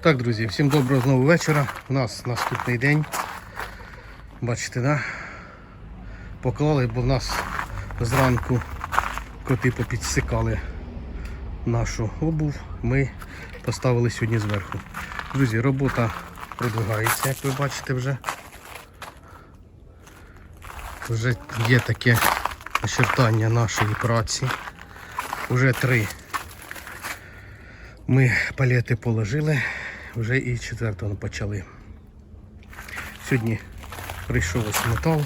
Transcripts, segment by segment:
Так, друзі, всім доброго знову вечора. У нас наступний день. Бачите, да? Поклали, бо в нас зранку коти попідсикали нашу обув. Ми поставили сьогодні зверху. Друзі, робота продвигається, як ви бачите вже. Вже є таке очертання нашої праці. Уже три ми палети положили, вже і четвертого почали. Сьогодні прийшов ось метал.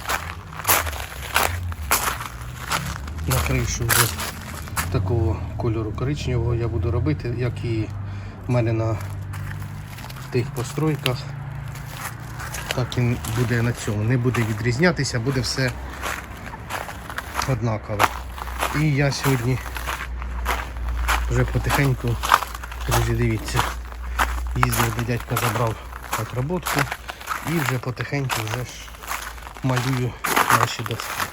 На кришу вже такого кольору коричневого я буду робити, як і в мене на тих постройках. Так він буде на цьому. Не буде відрізнятися, буде все однаково. І я сьогодні вже потихеньку Друзі, дивіться, їздив до дядька, забрав отработку і вже потихеньку вже ж малюю наші доски.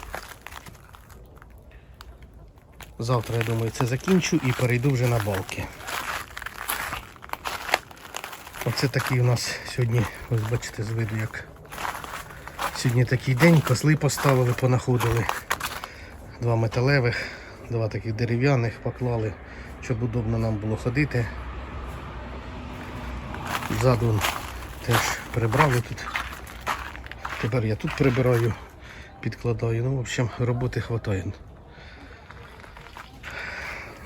Завтра, я думаю, це закінчу і перейду вже на балки. Оце такий у нас сьогодні, ось бачите, з виду як сьогодні такий день, косли поставили, понаходили. Два металевих, два таких дерев'яних поклали, щоб удобно нам було ходити. Ззаду теж прибрали тут. Тепер я тут прибираю, підкладаю. Ну, в общем, роботи вистачає.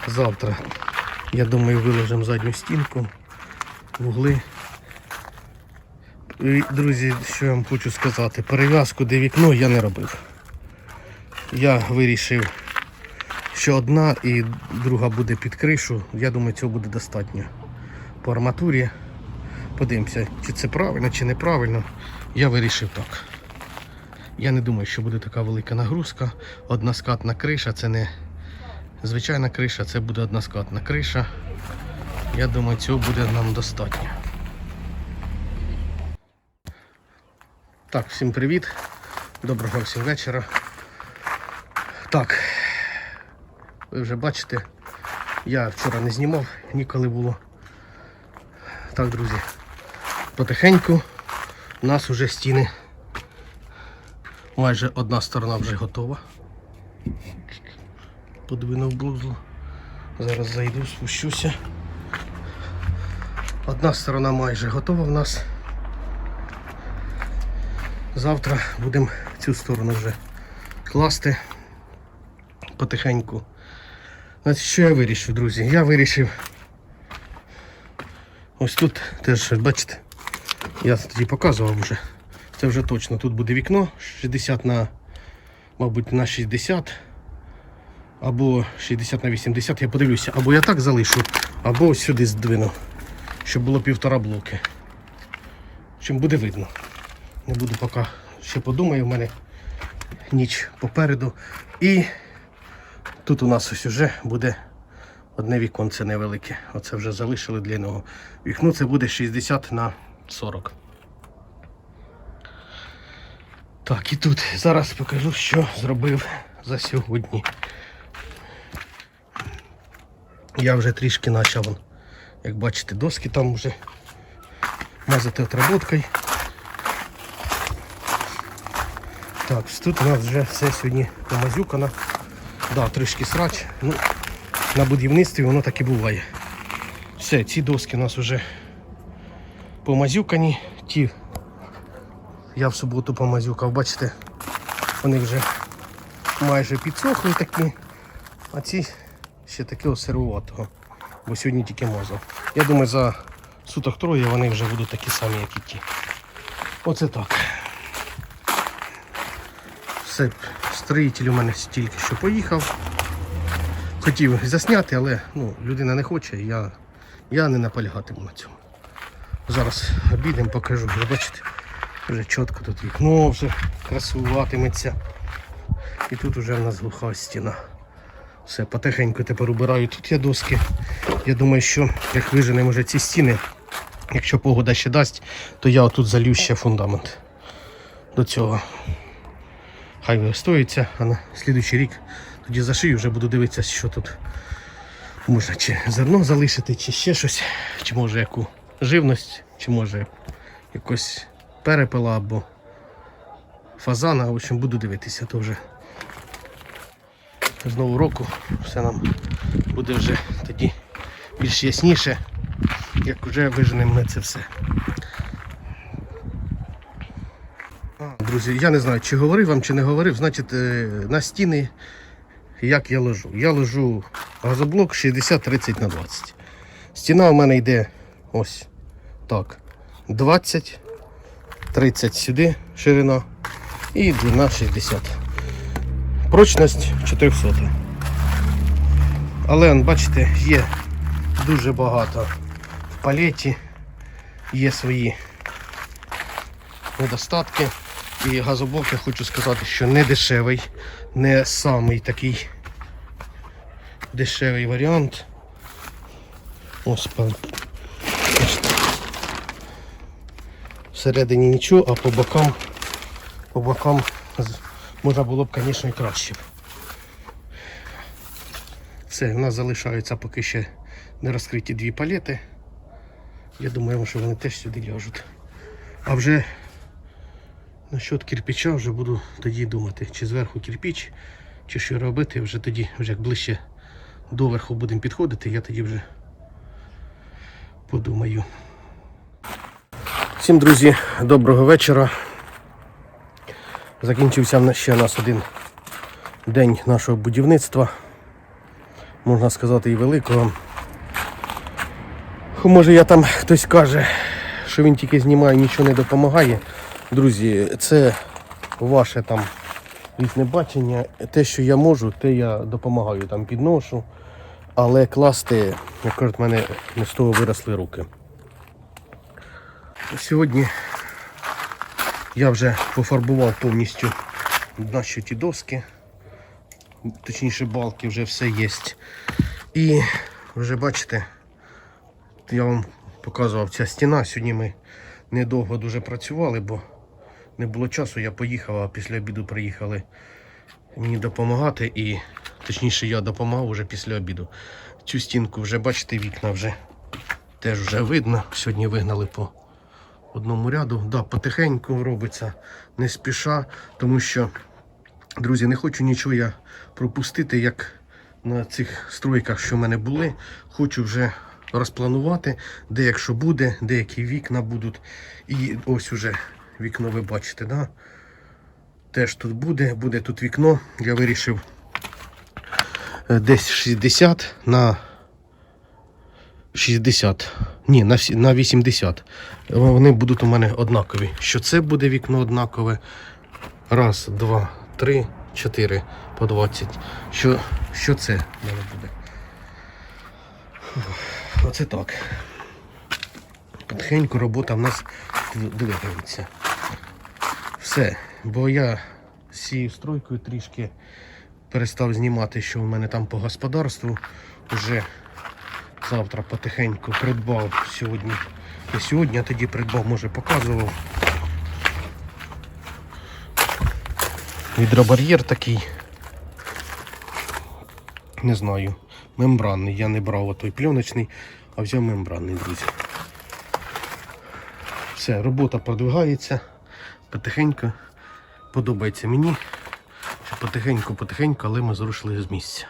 Завтра, я думаю, виложимо задню стінку, вугли. І, друзі, що я вам хочу сказати, перев'язку де вікно я не робив. Я вирішив, що одна і друга буде під кришу. Я думаю, цього буде достатньо. По арматурі. Подивимося, чи це правильно, чи неправильно. Я вирішив так. Я не думаю, що буде така велика нагрузка. Односкатна криша це не звичайна криша, це буде односкатна криша. Я думаю, цього буде нам достатньо. Так, всім привіт. Доброго всім вечора. Так, ви вже бачите, я вчора не знімав, ніколи було. Так, друзі, потихеньку у нас вже стіни. Майже одна сторона вже готова. Подвинув блузу. Зараз зайду, спущуся. Одна сторона майже готова в нас. Завтра будемо цю сторону вже класти потихеньку. Значить, що я вирішив, друзі? Я вирішив ось тут теж, бачите, я тоді показував вже. Це вже точно. Тут буде вікно 60 на, мабуть, на 60 або 60 на 80, я подивлюся, або я так залишу, або сюди здвину, щоб було півтора блоки. Чим буде видно. Не буду поки ще подумаю, в мене ніч попереду. І тут у нас ось уже буде одне віконце невелике. Оце вже залишили для нього. Вікно це буде 60 на 40. Так, і тут зараз покажу, що зробив за сьогодні. Я вже трішки почав, як бачите, доски там вже мазати отработкою. Так, тут у нас вже все сьогодні помазюкано. Да, трішки срач. Ну, на будівництві воно так і буває. Все, ці доски у нас вже помазюкані. Ті я в суботу помазюкав, бачите, вони вже майже підсохли такі, а ці ще такого сируватого. Бо сьогодні тільки мазав. Я думаю, за суток троє вони вже будуть такі самі, як і ті. Оце так. Все, строїтель у мене тільки що поїхав. Хотів засняти, але ну, людина не хоче, я, я не наполягатиму на цьому. Зараз обідемо, покажу. Ви бачите, вже чітко тут вікно вже красуватиметься. І тут вже в нас глуха стіна. Все, потихеньку тепер убираю тут я доски. Я думаю, що як виженемо вже ці стіни, якщо погода ще дасть, то я отут залью ще фундамент до цього. Хай вистоїться, а на слідуючий рік тоді зашию, вже буду дивитися, що тут можна чи зерно залишити, чи ще щось, чи може яку живність, чи може якось перепела або фазана. В общем, буду дивитися, то вже з нового року все нам буде вже тоді більш ясніше, як вже виженемо ми це все. Друзі, я не знаю, чи говорив вам, чи не говорив, значить, е, на стіни як я ложу. Я ложу газоблок 60-30 на 20. Стіна у мене йде ось так. 20, 30 сюди ширина і длина 60. Прочність 400. Але бачите, є дуже багато в палеті, є свої недостатки. І газоблок я хочу сказати, що не дешевий, не самий такий дешевий варіант. Ось пан. бачите. Всередині нічого, а по бокам, по бокам можна було б, звісно, і краще. Все, у нас залишаються поки ще не розкриті дві палети. Я думаю, що вони теж сюди ляжуть. А вже насчет кирпича вже буду тоді думати, чи зверху кирпич, чи що робити, вже тоді, вже як ближче до верху будемо підходити, я тоді вже подумаю. Всім друзі, доброго вечора. Закінчився ще у нас один день нашого будівництва. Можна сказати, і великого. Може я там хтось каже, що він тільки знімає, нічого не допомагає. Друзі, це ваше там різне бачення. Те, що я можу, те я допомагаю, там підношу. Але класти, як кажуть, мене не з того виросли руки. Сьогодні я вже пофарбував повністю наші ті доски, точніше балки, вже все є. І вже бачите, я вам показував ця стіна. Сьогодні ми недовго дуже працювали, бо не було часу. Я поїхав, а після обіду приїхали мені допомагати. І точніше я допомагав вже після обіду. Цю стінку вже бачите, вікна вже теж вже видно. Сьогодні вигнали по одному ряду. Да, потихеньку робиться, не спіша, тому що, друзі, не хочу нічого я пропустити, як на цих стройках, що в мене були. Хочу вже розпланувати, де якщо буде, деякі вікна будуть. І ось уже вікно ви бачите, да? теж тут буде, буде тут вікно. Я вирішив е, десь 60 на 60. Ні, на, на 80. Вони будуть у мене однакові. Що це буде вікно однакове. Раз, два, три, чотири по 20. Що, що це мене буде? Оце так. Потихеньку робота в нас двигається. Все. Бо я з цією стройкою трішки перестав знімати, що в мене там по господарству. Вже завтра потихеньку придбав сьогодні. Не сьогодні, а тоді придбав, може показував. Гідробар'єр такий. Не знаю. Мембранний. Я не брав отой пленочний, а взяв мембранний, друзі. Все, робота продвигається потихеньку. Подобається мені. Потихеньку-потихеньку, але ми зрушили з місця.